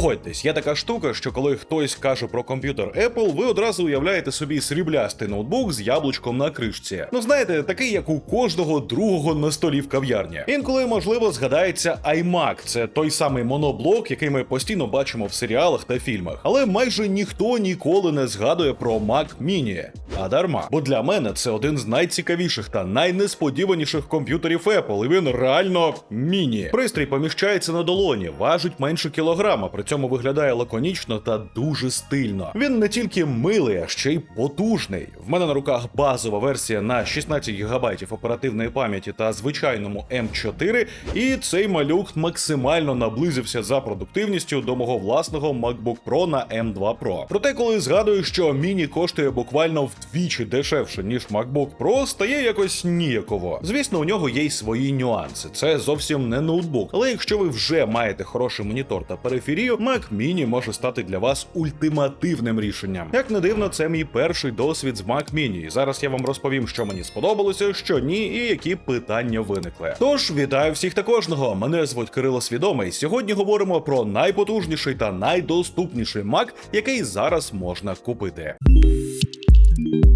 Погодьтесь, є така штука, що коли хтось каже про комп'ютер Apple, ви одразу уявляєте собі сріблястий ноутбук з яблучком на кришці. Ну знаєте, такий як у кожного другого на столі в кав'ярні. Інколи можливо згадається iMac. Це той самий моноблок, який ми постійно бачимо в серіалах та фільмах. Але майже ніхто ніколи не згадує про Mac Mini. А дарма. Бо для мене це один з найцікавіших та найнесподіваніших комп'ютерів Apple, і він реально міні. Пристрій поміщається на долоні, важить менше кілограма, при цьому виглядає лаконічно та дуже стильно. Він не тільки милий, а ще й потужний. В мене на руках базова версія на 16 ГБ оперативної пам'яті та звичайному М4, і цей малюк максимально наблизився за продуктивністю до мого власного MacBook Pro на M2 Pro. Проте, коли згадую, що міні коштує буквально вдвічі дешевше, ніж MacBook Pro, стає якось ніяково. Звісно, у нього є й свої нюанси. Це зовсім не ноутбук. Але якщо ви вже маєте хороший монітор та периферію, Mac Mini може стати для вас ультимативним рішенням. Як не дивно, це мій перший досвід з Mac Mini. Зараз я вам розповім, що мені сподобалося, що ні, і які питання виникли. Тож вітаю всіх та кожного. Мене звуть Кирило Свідомий. Сьогодні говоримо про найпотужніший та найдоступніший Mac, який зараз можна купити. Thank you.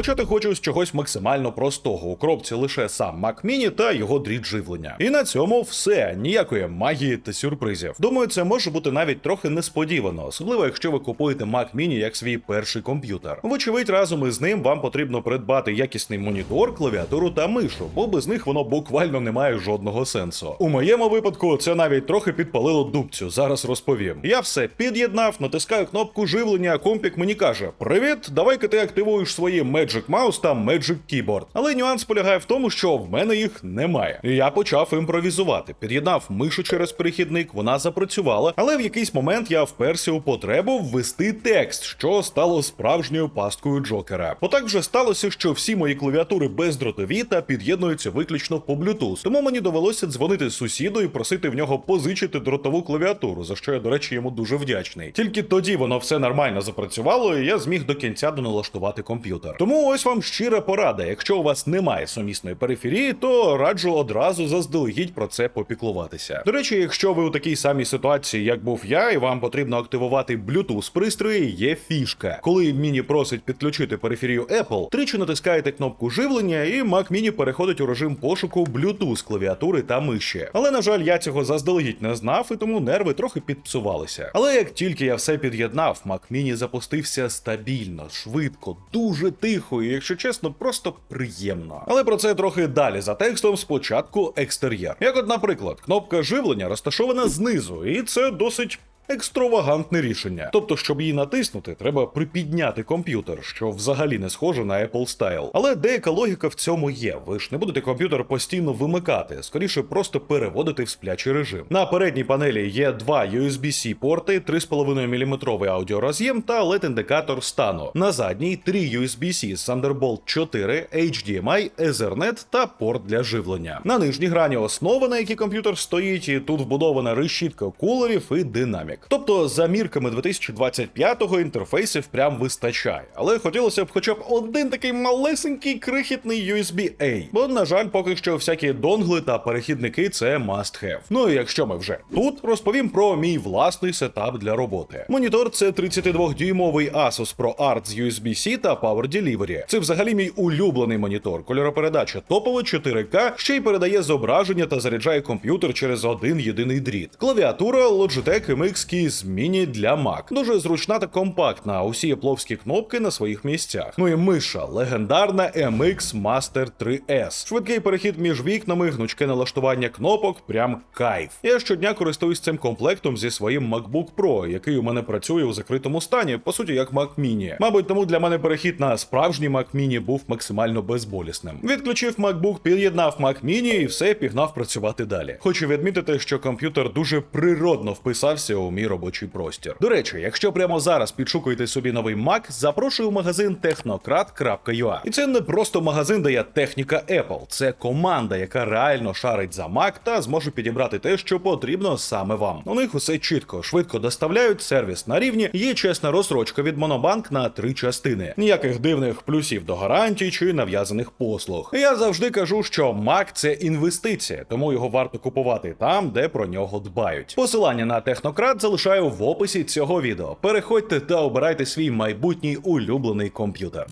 Почати хочу з чогось максимально простого. У коробці лише сам Mac Mini та його дріт живлення. І на цьому все. Ніякої магії та сюрпризів. Думаю, це може бути навіть трохи несподівано, особливо якщо ви купуєте Mac Mini як свій перший комп'ютер. Вочевидь, разом із ним вам потрібно придбати якісний монітор, клавіатуру та мишу, бо без них воно буквально не має жодного сенсу. У моєму випадку це навіть трохи підпалило дубцю. Зараз розповім. Я все під'єднав, натискаю кнопку живлення, компік мені каже: Привіт, давай-ка ти активуєш свої Magic Mouse та Magic Keyboard. Але нюанс полягає в тому, що в мене їх немає. Я почав імпровізувати. Під'єднав мишу через перехідник, вона запрацювала, але в якийсь момент я вперся у потребу ввести текст, що стало справжньою пасткою Джокера. Отак вже сталося, що всі мої клавіатури бездротові та під'єднуються виключно по Bluetooth. Тому мені довелося дзвонити сусіду і просити в нього позичити дротову клавіатуру, за що я, до речі, йому дуже вдячний. Тільки тоді воно все нормально запрацювало, і я зміг до кінця доналаштувати комп'ютер. Тому ось вам щира порада. Якщо у вас немає сумісної периферії, то раджу одразу заздалегідь про це попіклуватися. До речі, якщо ви у такій самій ситуації, як був я, і вам потрібно активувати Bluetooth пристрої, є фішка. Коли міні просить підключити периферію Apple, тричі натискаєте кнопку живлення, і Mac Mini переходить у режим пошуку Bluetooth клавіатури та миші. Але на жаль, я цього заздалегідь не знав, і тому нерви трохи підпсувалися. Але як тільки я все під'єднав, Mac Mini запустився стабільно, швидко, дуже тихо, і якщо чесно, просто приємно. Але про це трохи далі за текстом. Спочатку екстер'єр. Як, от, наприклад, кнопка живлення розташована знизу, і це досить. Екстравагантне рішення. Тобто, щоб її натиснути, треба припідняти комп'ютер, що взагалі не схоже на Apple Style. Але деяка логіка в цьому є. Ви ж не будете комп'ютер постійно вимикати, скоріше просто переводити в сплячий режим. На передній панелі є два USB-C порти, 3,5 мм аудіороз'єм та led індикатор стану. На задній три USB-C з Thunderbolt 4, HDMI, Ethernet та порт для живлення. На нижній грані основа, на якій комп'ютер стоїть, і тут вбудована решітка кулерів і динамік. Тобто, за мірками 2025-го інтерфейсів прям вистачає. Але хотілося б хоча б один такий малесенький крихітний USB-A. Бо, на жаль, поки що всякі донгли та перехідники це must have. Ну і якщо ми вже тут, розповім про мій власний сетап для роботи. Монітор це 32-дюймовий Asus ProArt з USB-C та Power Delivery. Це взагалі мій улюблений монітор. Кольоропередача топова 4К, ще й передає зображення та заряджає комп'ютер через один єдиний дріт. Клавіатура Logitech MX Keys Mini для Mac. Дуже зручна та компактна. Усі епловські кнопки на своїх місцях. Ну і миша легендарна MX Master 3S. Швидкий перехід між вікнами, гнучке налаштування кнопок, прям кайф. Я щодня користуюсь цим комплектом зі своїм MacBook Pro, який у мене працює у закритому стані, по суті, як Mac Mini. Мабуть, тому для мене перехід на справжній Mac Mini був максимально безболісним. Відключив MacBook, під'єднав Mac Mini і все пігнав працювати далі. Хочу відмітити, що комп'ютер дуже природно вписався у мій робочий простір. До речі, якщо прямо зараз підшукуєте собі новий Mac, запрошую в магазин technocrat.ua. І це не просто магазин, де є техніка Apple, це команда, яка реально шарить за Mac та зможе підібрати те, що потрібно саме вам. У них усе чітко, швидко доставляють, сервіс на рівні, є чесна розсрочка від Monobank на три частини. Ніяких дивних плюсів до гарантій чи нав'язаних послуг. Я завжди кажу, що Mac – це інвестиція, тому його варто купувати там, де про нього дбають. Посилання на технократ залишаю в описі цього відео. Переходьте та обирайте свій майбутній улюблений комп'ютер.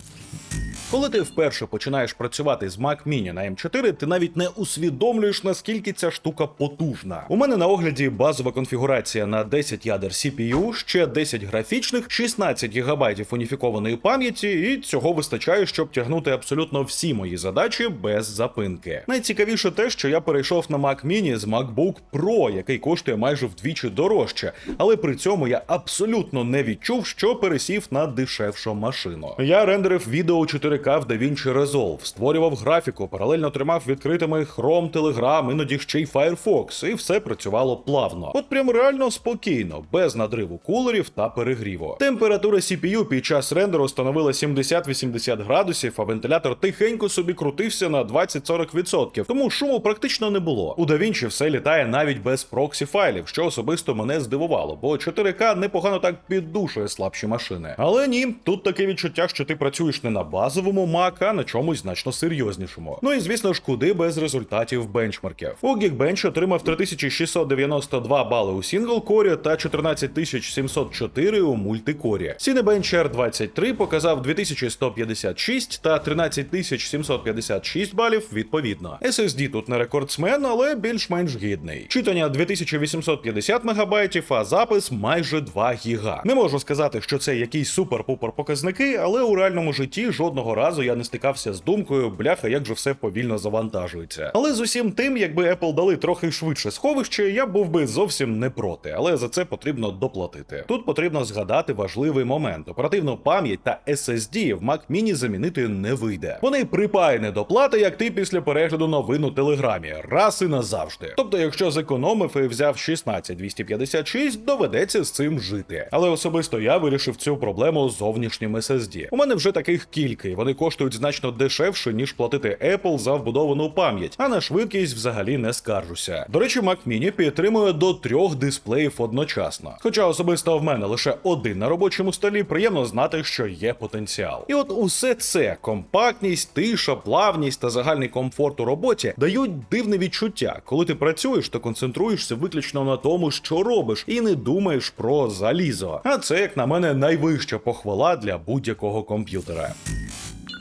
Коли ти вперше починаєш працювати з Mac Mini на M4, ти навіть не усвідомлюєш, наскільки ця штука потужна. У мене на огляді базова конфігурація на 10 ядер CPU, ще 10 графічних, 16 ГБ уніфікованої пам'яті, і цього вистачає, щоб тягнути абсолютно всі мої задачі без запинки. Найцікавіше те, що я перейшов на Mac Mini з MacBook Pro, який коштує майже вдвічі дорожче, але при цьому я абсолютно не відчув, що пересів на дешевшу машину. Я рендерив відео 4К в DaVinci Resolve, створював графіку, паралельно тримав відкритими Chrome, Telegram, іноді ще й Firefox, і все працювало плавно. От прям реально спокійно, без надриву кулерів та перегріву. Температура CPU під час рендеру становила 70-80 градусів, а вентилятор тихенько собі крутився на 20-40%, тому шуму практично не було. У DaVinci все літає навіть без проксі файлів, що особисто мене здивувало, бо 4К непогано так піддушує слабші машини. Але ні, тут таке відчуття, що ти працюєш не на базовому Mac, а на чомусь значно серйознішому. Ну і звісно ж, куди без результатів бенчмарків. У Geekbench отримав 3692 бали у сінглкорі та 14704 у мультикорі. Cinebench R23 показав 2156 та 13756 балів відповідно. SSD тут не рекордсмен, але більш-менш гідний. Читання 2850 МБ, а запис майже 2 ГБ. Не можу сказати, що це якісь супер-пупер показники, але у реальному житті жодного разу я не стикався з думкою, бляха, як же все повільно завантажується. Але з усім тим, якби Apple дали трохи швидше сховище, я був би зовсім не проти, але за це потрібно доплатити. Тут потрібно згадати важливий момент: оперативну пам'ять та SSD в Mac Mini замінити не вийде. Вони припаяні до плати, як ти після перегляду новин у телеграмі, раз і назавжди. Тобто, якщо зекономив і взяв 16256, доведеться з цим жити. Але особисто я вирішив цю проблему зовнішнім SSD. У мене вже таких кілька, і вони коштують значно дешевше, ніж платити Apple за вбудовану пам'ять, а на швидкість взагалі не скаржуся. До речі, Mac Mini підтримує до трьох дисплеїв одночасно. Хоча особисто в мене лише один на робочому столі, приємно знати, що є потенціал. І от усе це компактність, тиша, плавність та загальний комфорт у роботі дають дивне відчуття. Коли ти працюєш, то концентруєшся виключно на тому, що робиш, і не думаєш про залізо. А це, як на мене, найвища похвала для будь-якого комп'ютера.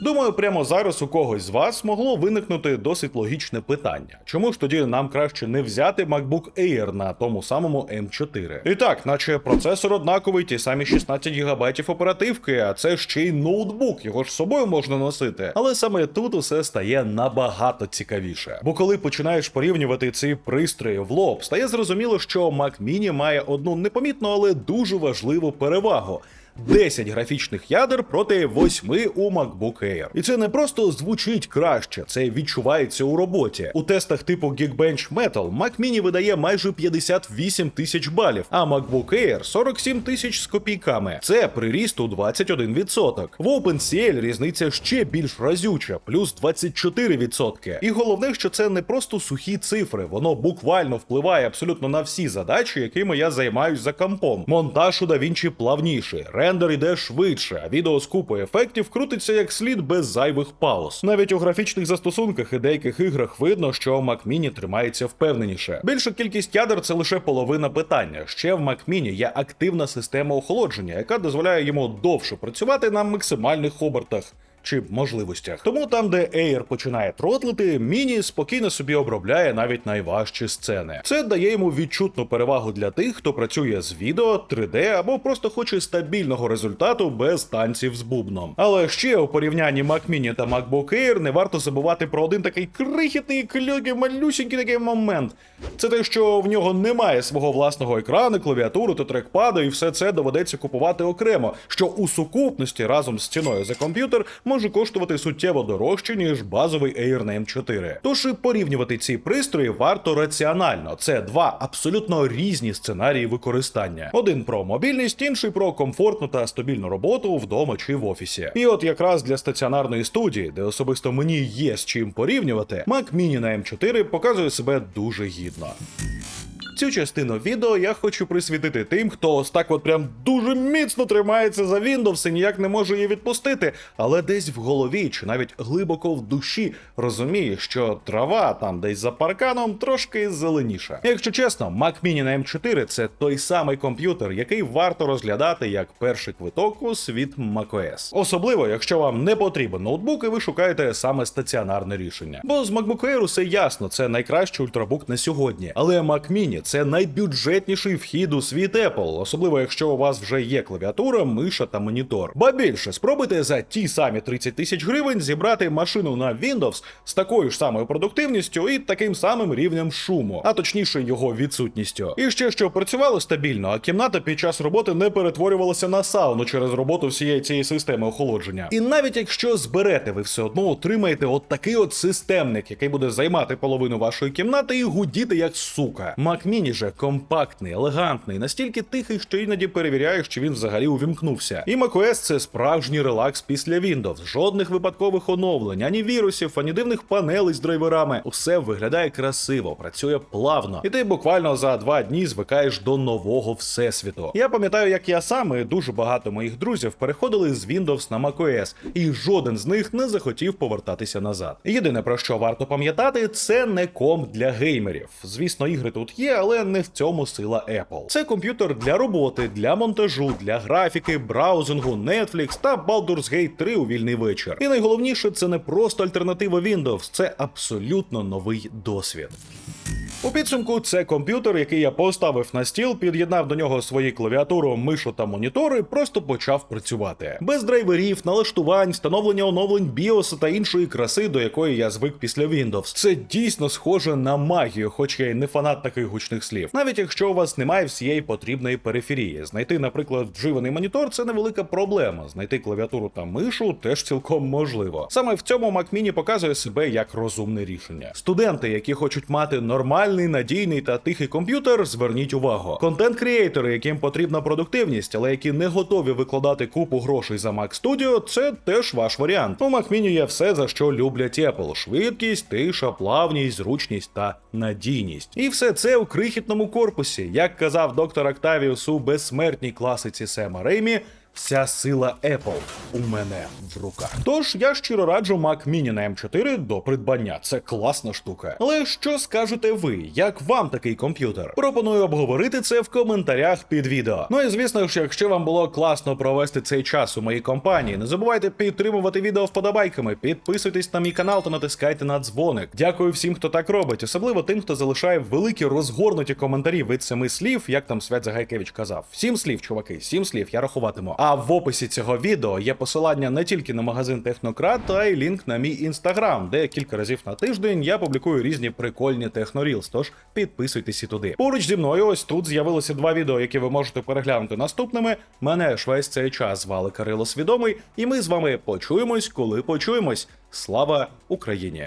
Думаю, прямо зараз у когось з вас могло виникнути досить логічне питання. Чому ж тоді нам краще не взяти MacBook Air на тому самому M4? І так, наче процесор однаковий, ті самі 16 ГБ оперативки, а це ще й ноутбук, його ж собою можна носити. Але саме тут усе стає набагато цікавіше. Бо коли починаєш порівнювати ці пристрої в лоб, стає зрозуміло, що Mac Mini має одну непомітну, але дуже важливу перевагу. 10 графічних ядер проти 8 у MacBook Air. І це не просто звучить краще, це відчувається у роботі. У тестах типу Geekbench Metal Mac Mini видає майже 58 тисяч балів, а MacBook Air 47 тисяч з копійками. Це приріст у 21%. В OpenCL різниця ще більш разюча, плюс 24%. І головне, що це не просто сухі цифри, воно буквально впливає абсолютно на всі задачі, якими я займаюсь за компом. Монтаж у DaVinci плавніший, рендер іде швидше, а відео з купою ефектів крутиться як слід без зайвих пауз. Навіть у графічних застосунках і деяких іграх видно, що Mac Mini тримається впевненіше. Більша кількість ядер це лише половина питання. Ще в Mac Mini є активна система охолодження, яка дозволяє йому довше працювати на максимальних обертах. Чи можливостях. Тому там, де Air починає тротлити, Міні спокійно собі обробляє навіть найважчі сцени. Це дає йому відчутну перевагу для тих, хто працює з відео, 3D або просто хоче стабільного результату без танців з бубном. Але ще у порівнянні Mac Mini та MacBook Air не варто забувати про один такий крихітний кльогий, малюсінький такий момент. Це те, що в нього немає свого власного екрану, клавіатури та трекпаду, і все це доведеться купувати окремо, що у сукупності разом з ціною за комп'ютер може може коштувати суттєво дорожче, ніж базовий Air на M4. Тож і порівнювати ці пристрої варто раціонально. Це два абсолютно різні сценарії використання: один про мобільність, інший про комфортну та стабільну роботу вдома чи в офісі. І от якраз для стаціонарної студії, де особисто мені є з чим порівнювати, Mac Mini на M4 показує себе дуже гідно. Цю частину відео я хочу присвятити тим, хто ось так от прям дуже міцно тримається за Windows і ніяк не може її відпустити, але десь в голові чи навіть глибоко в душі розуміє, що трава там десь за парканом трошки зеленіша. Якщо чесно, Mac Mini на M4 це той самий комп'ютер, який варто розглядати як перший квиток у світ macOS. Особливо, якщо вам не потрібен ноутбук і ви шукаєте саме стаціонарне рішення. Бо з MacBook Air усе ясно, це найкращий ультрабук на сьогодні. Але Mac Mini це найбюджетніший вхід у світ Apple, особливо якщо у вас вже є клавіатура, миша та монітор. Ба більше, спробуйте за ті самі 30 тисяч гривень зібрати машину на Windows з такою ж самою продуктивністю і таким самим рівнем шуму, а точніше його відсутністю. І ще що працювало стабільно, а кімната під час роботи не перетворювалася на сауну через роботу всієї цієї системи охолодження. І навіть якщо зберете, ви все одно отримаєте от такий от системник, який буде займати половину вашої кімнати і гудіти як сука. Mac же компактний, елегантний, настільки тихий, що іноді перевіряєш, чи він взагалі увімкнувся. І macOS це справжній релакс після Windows. Жодних випадкових оновлень, ані вірусів, ані дивних панелей з драйверами. Усе виглядає красиво, працює плавно. І ти буквально за два дні звикаєш до нового всесвіту. Я пам'ятаю, як я сам і дуже багато моїх друзів переходили з Windows на macOS, і жоден з них не захотів повертатися назад. Єдине про що варто пам'ятати, це не комп для геймерів. Звісно, ігри тут є, але не в цьому сила Apple. Це комп'ютер для роботи, для монтажу, для графіки, браузингу, Netflix та Baldur's Gate 3 у вільний вечір. І найголовніше, це не просто альтернатива Windows, це абсолютно новий досвід. У підсумку це комп'ютер, який я поставив на стіл, під'єднав до нього свої клавіатуру, мишу та монітори, просто почав працювати. Без драйверів, налаштувань, встановлення оновлень BIOS та іншої краси, до якої я звик після Windows. Це дійсно схоже на магію, хоч я й не фанат таких гучних слів. Навіть якщо у вас немає всієї потрібної периферії. Знайти, наприклад, вживаний монітор це невелика проблема. Знайти клавіатуру та мишу теж цілком можливо. Саме в цьому Mac Mini показує себе як розумне рішення. Студенти, які хочуть мати нормальний, надійний та тихий комп'ютер, зверніть увагу. Контент-крієйтори, яким потрібна продуктивність, але які не готові викладати купу грошей за Mac Studio, це теж ваш варіант. У Mac Mini є все, за що люблять Apple: швидкість, тиша, плавність, зручність та надійність. І все це у крихітному корпусі, як казав доктор Октавіус у безсмертній класиці Сема Реймі. Вся сила Apple у мене в руках. Тож я щиро раджу Mac Mini на M4 до придбання. Це класна штука. Але що скажете ви? Як вам такий комп'ютер? Пропоную обговорити це в коментарях під відео. Ну і звісно ж, якщо вам було класно провести цей час у моїй компанії, не забувайте підтримувати відео вподобайками, підписуйтесь на мій канал та натискайте на дзвоник. Дякую всім, хто так робить, особливо тим, хто залишає великі розгорнуті коментарі від семи слів, як там Свят Загайкевич казав. Сім слів, чуваки, сім слів, я рахуватиму. А в описі цього відео є посилання не тільки на магазин Технократ, а й лінк на мій інстаграм, де кілька разів на тиждень я публікую різні прикольні технорілс. Тож підписуйтесь і туди. Поруч зі мною ось тут з'явилося два відео, які ви можете переглянути наступними. Мене ж весь цей час звали Кирило Свідомий, і ми з вами почуємось, коли почуємось. Слава Україні!